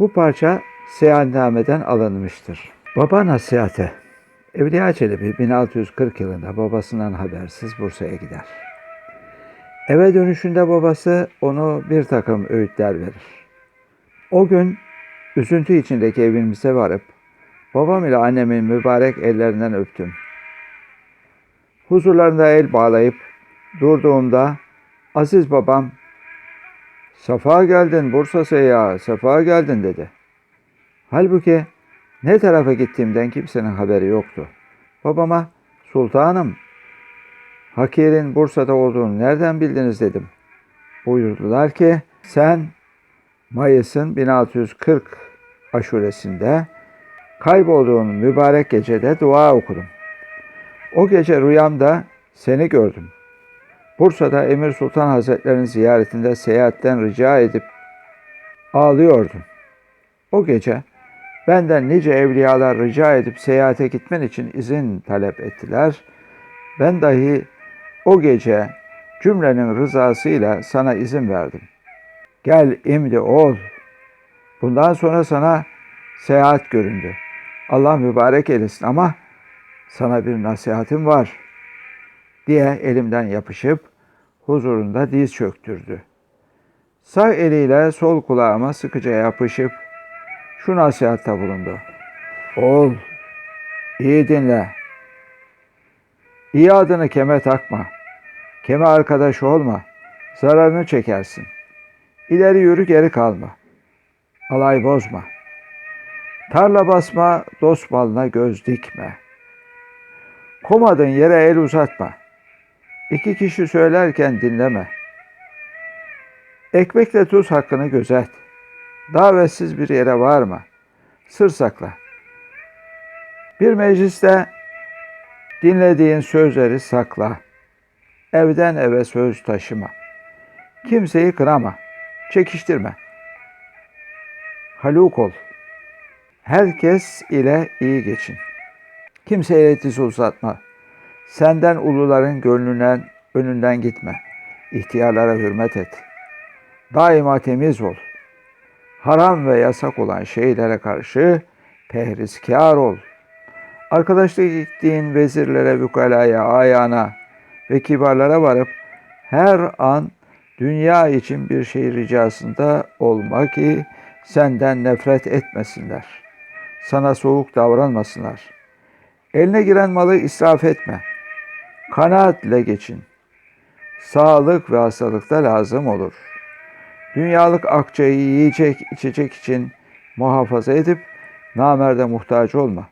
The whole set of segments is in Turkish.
Bu parça seyahatnameden alınmıştır. Baba nasihati. Evliya Çelebi 1640 yılında babasından habersiz Bursa'ya gider. Eve dönüşünde babası onu bir takım öğütler verir. O gün üzüntü içindeki evimize varıp babam ile annemin mübarek ellerinden öptüm. Huzurlarında el bağlayıp durduğumda aziz babam Safa geldin Bursa seyaha, sefa geldin dedi. Halbuki ne tarafa gittiğimden kimsenin haberi yoktu. Babama sultanım Hakir'in Bursa'da olduğunu nereden bildiniz dedim. Buyurdular ki sen Mayıs'ın 1640 aşuresinde kaybolduğun mübarek gecede dua okudum. O gece rüyamda seni gördüm. Bursa'da Emir Sultan Hazretleri'nin ziyaretinde seyahatten rica edip ağlıyordun. O gece benden nice evliyalar rica edip seyahate gitmen için izin talep ettiler. Ben dahi o gece cümlenin rızasıyla sana izin verdim. Gel imdi ol. Bundan sonra sana seyahat göründü. Allah mübarek eylesin ama sana bir nasihatim var diye elimden yapışıp huzurunda diz çöktürdü. Sağ eliyle sol kulağıma sıkıca yapışıp şu nasihatta bulundu. Ol, iyi dinle. İyi adını keme takma. Keme arkadaş olma. Zararını çekersin. İleri yürü geri kalma. Alay bozma. Tarla basma, dost malına göz dikme. Komadın yere el uzatma. İki kişi söylerken dinleme. Ekmekle tuz hakkını gözet. Davetsiz bir yere varma. Sır sakla. Bir mecliste dinlediğin sözleri sakla. Evden eve söz taşıma. Kimseyi kırama. Çekiştirme. Haluk ol. Herkes ile iyi geçin. Kimseye diz uzatma. Senden uluların gönlünden, önünden gitme. İhtiyarlara hürmet et. Daima temiz ol. Haram ve yasak olan şeylere karşı pehrizkar ol. Arkadaşlık ettiğin vezirlere, vükalaya, ayağına ve kibarlara varıp her an dünya için bir şey ricasında olma ki senden nefret etmesinler. Sana soğuk davranmasınlar. Eline giren malı israf etme. Kanaatle geçin. Sağlık ve hastalıkta lazım olur. Dünyalık akçayı yiyecek, içecek için muhafaza edip namerde muhtaç olma.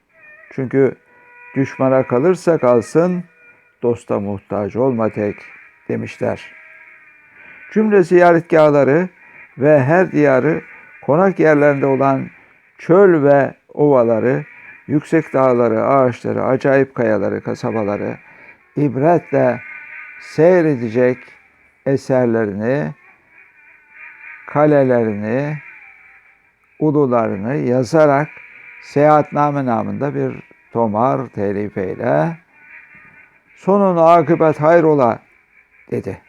Çünkü düşmana kalırsa kalsın, dosta muhtaç olma tek demişler. Cümle ziyaretgahları ve her diyarı konak yerlerinde olan çöl ve ovaları, yüksek dağları, ağaçları, acayip kayaları, kasabaları ibretle seyredecek eserlerini, kalelerini, ulularını yazarak seyahatname namında bir tomar telifeyle sonun akıbet hayrola dedi.